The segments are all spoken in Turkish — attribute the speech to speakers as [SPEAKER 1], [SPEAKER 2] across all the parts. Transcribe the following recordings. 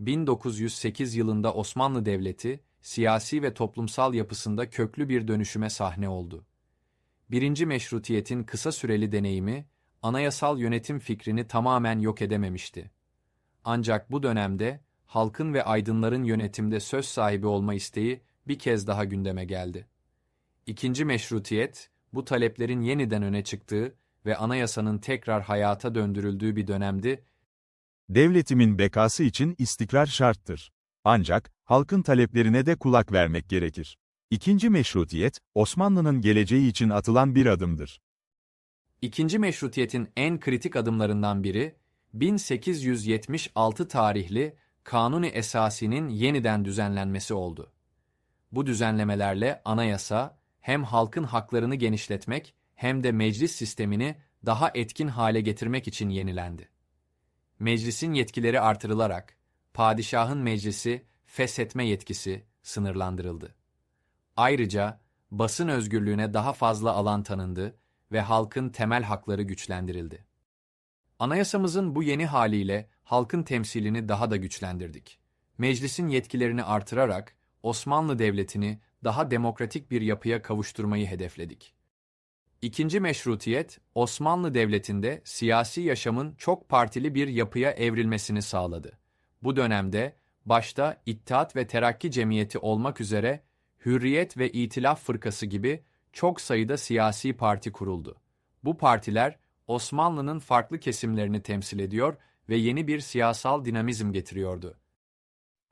[SPEAKER 1] 1908 yılında Osmanlı Devleti, siyasi ve toplumsal yapısında köklü bir dönüşüme sahne oldu. Birinci meşrutiyetin kısa süreli deneyimi, anayasal yönetim fikrini tamamen yok edememişti. Ancak bu dönemde, halkın ve aydınların yönetimde söz sahibi olma isteği bir kez daha gündeme geldi. İkinci meşrutiyet, bu taleplerin yeniden öne çıktığı ve anayasanın tekrar hayata döndürüldüğü bir dönemdi
[SPEAKER 2] Devletimin bekası için istikrar şarttır. Ancak, halkın taleplerine de kulak vermek gerekir. İkinci meşrutiyet, Osmanlı'nın geleceği için atılan bir adımdır.
[SPEAKER 1] İkinci meşrutiyetin en kritik adımlarından biri, 1876 tarihli Kanuni Esasi'nin yeniden düzenlenmesi oldu. Bu düzenlemelerle anayasa, hem halkın haklarını genişletmek hem de meclis sistemini daha etkin hale getirmek için yenilendi. Meclisin yetkileri artırılarak, padişahın meclisi feshetme yetkisi sınırlandırıldı. Ayrıca, basın özgürlüğüne daha fazla alan tanındı ve halkın temel hakları güçlendirildi. Anayasamızın bu yeni haliyle halkın temsilini daha da güçlendirdik. Meclisin yetkilerini artırarak Osmanlı Devleti'ni daha demokratik bir yapıya kavuşturmayı hedefledik. İkinci meşrutiyet, Osmanlı Devleti'nde siyasi yaşamın çok partili bir yapıya evrilmesini sağladı. Bu dönemde, başta İttihat ve Terakki Cemiyeti olmak üzere Hürriyet ve İtilaf Fırkası gibi çok sayıda siyasi parti kuruldu. Bu partiler, Osmanlı'nın farklı kesimlerini temsil ediyor ve yeni bir siyasal dinamizm getiriyordu.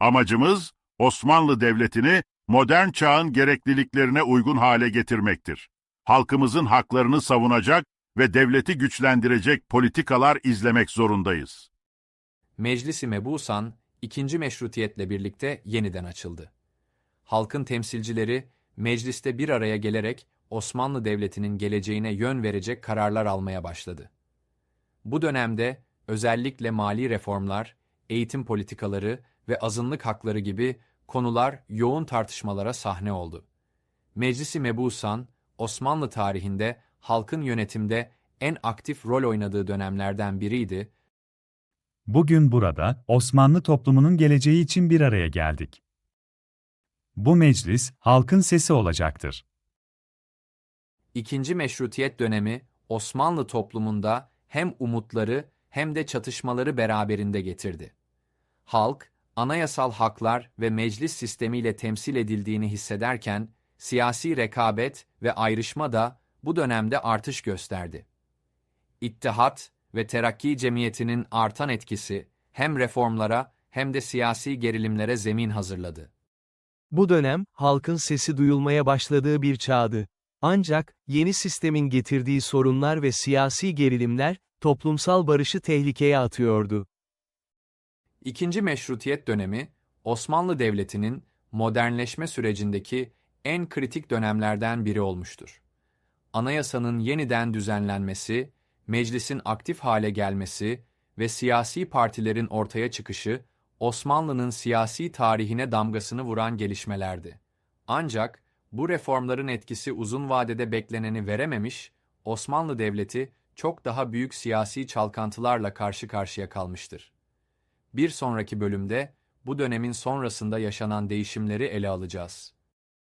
[SPEAKER 3] Amacımız, Osmanlı Devleti'ni modern çağın gerekliliklerine uygun hale getirmektir. Halkımızın haklarını savunacak ve devleti güçlendirecek politikalar izlemek zorundayız.
[SPEAKER 1] Meclis-i Mebusan, ikinci meşrutiyetle birlikte yeniden açıldı. Halkın temsilcileri, mecliste bir araya gelerek Osmanlı Devleti'nin geleceğine yön verecek kararlar almaya başladı. Bu dönemde özellikle mali reformlar, eğitim politikaları ve azınlık hakları gibi konular yoğun tartışmalara sahne oldu. Meclisi Mebusan, Osmanlı tarihinde halkın yönetimde en aktif rol oynadığı dönemlerden biriydi
[SPEAKER 4] Bugün burada, Osmanlı toplumunun geleceği için bir araya geldik. Bu meclis, halkın sesi olacaktır.
[SPEAKER 1] İkinci meşrutiyet dönemi Osmanlı toplumunda hem umutları hem de çatışmaları beraberinde getirdi. Halk, anayasal haklar ve meclis sistemiyle temsil edildiğini hissederken, siyasi rekabet ve ayrışma da bu dönemde artış gösterdi. İttihat ve Terakki Cemiyeti'nin artan etkisi hem reformlara hem de siyasi gerilimlere zemin hazırladı.
[SPEAKER 5] Bu dönem, halkın sesi duyulmaya başladığı bir çağdı. Ancak, yeni sistemin getirdiği sorunlar ve siyasi gerilimler, toplumsal barışı tehlikeye atıyordu.
[SPEAKER 1] İkinci meşrutiyet dönemi, Osmanlı Devleti'nin modernleşme sürecindeki en kritik dönemlerden biri olmuştur. Anayasanın yeniden düzenlenmesi, meclisin aktif hale gelmesi ve siyasi partilerin ortaya çıkışı, Osmanlı'nın siyasi tarihine damgasını vuran gelişmelerdi. Ancak bu reformların etkisi uzun vadede bekleneni verememiş, Osmanlı Devleti çok daha büyük siyasi çalkantılarla karşı karşıya kalmıştır. Bir sonraki bölümde bu dönemin sonrasında yaşanan değişimleri ele alacağız.